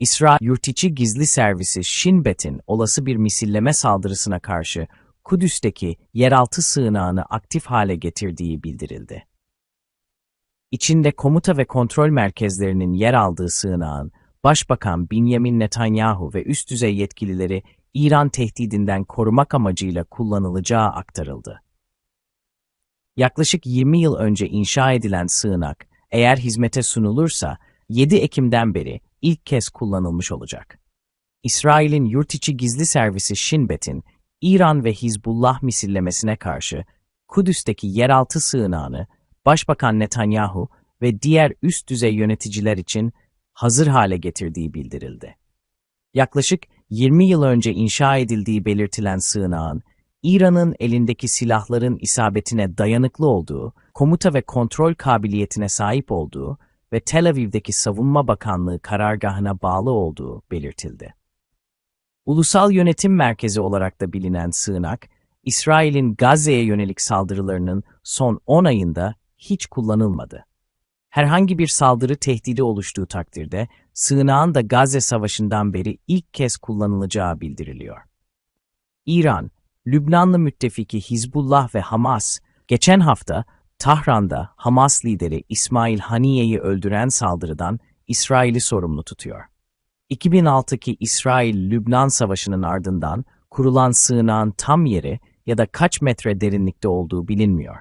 İsrail Yurtiçi Gizli Servisi Shin Bet'in olası bir misilleme saldırısına karşı Kudüs'teki yeraltı sığınağını aktif hale getirdiği bildirildi. İçinde komuta ve kontrol merkezlerinin yer aldığı sığınağın, Başbakan Benjamin Netanyahu ve üst düzey yetkilileri İran tehdidinden korumak amacıyla kullanılacağı aktarıldı. Yaklaşık 20 yıl önce inşa edilen sığınak, eğer hizmete sunulursa 7 Ekim'den beri ilk kez kullanılmış olacak. İsrail'in yurt içi gizli servisi Shin Bet'in İran ve Hizbullah misillemesine karşı Kudüs'teki yeraltı sığınağını Başbakan Netanyahu ve diğer üst düzey yöneticiler için hazır hale getirdiği bildirildi. Yaklaşık 20 yıl önce inşa edildiği belirtilen sığınağın, İran'ın elindeki silahların isabetine dayanıklı olduğu, komuta ve kontrol kabiliyetine sahip olduğu ve Tel Aviv'deki Savunma Bakanlığı karargahına bağlı olduğu belirtildi. Ulusal Yönetim Merkezi olarak da bilinen sığınak, İsrail'in Gazze'ye yönelik saldırılarının son 10 ayında hiç kullanılmadı. Herhangi bir saldırı tehdidi oluştuğu takdirde sığınağın da Gazze Savaşı'ndan beri ilk kez kullanılacağı bildiriliyor. İran, Lübnanlı müttefiki Hizbullah ve Hamas, geçen hafta Tahran'da Hamas lideri İsmail Haniye'yi öldüren saldırıdan İsrail'i sorumlu tutuyor. 2006'ki İsrail-Lübnan Savaşı'nın ardından kurulan sığınağın tam yeri ya da kaç metre derinlikte olduğu bilinmiyor.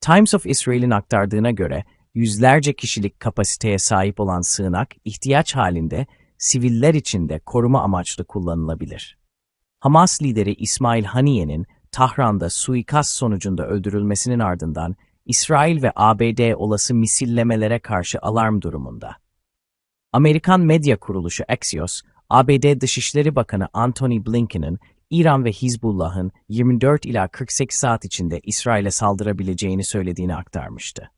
Times of Israel'in aktardığına göre yüzlerce kişilik kapasiteye sahip olan sığınak ihtiyaç halinde siviller için de koruma amaçlı kullanılabilir. Hamas lideri İsmail Haniye'nin Tahran'da suikast sonucunda öldürülmesinin ardından İsrail ve ABD olası misillemelere karşı alarm durumunda. Amerikan medya kuruluşu Axios, ABD Dışişleri Bakanı Antony Blinken'ın İran ve Hizbullah'ın 24 ila 48 saat içinde İsrail'e saldırabileceğini söylediğini aktarmıştı.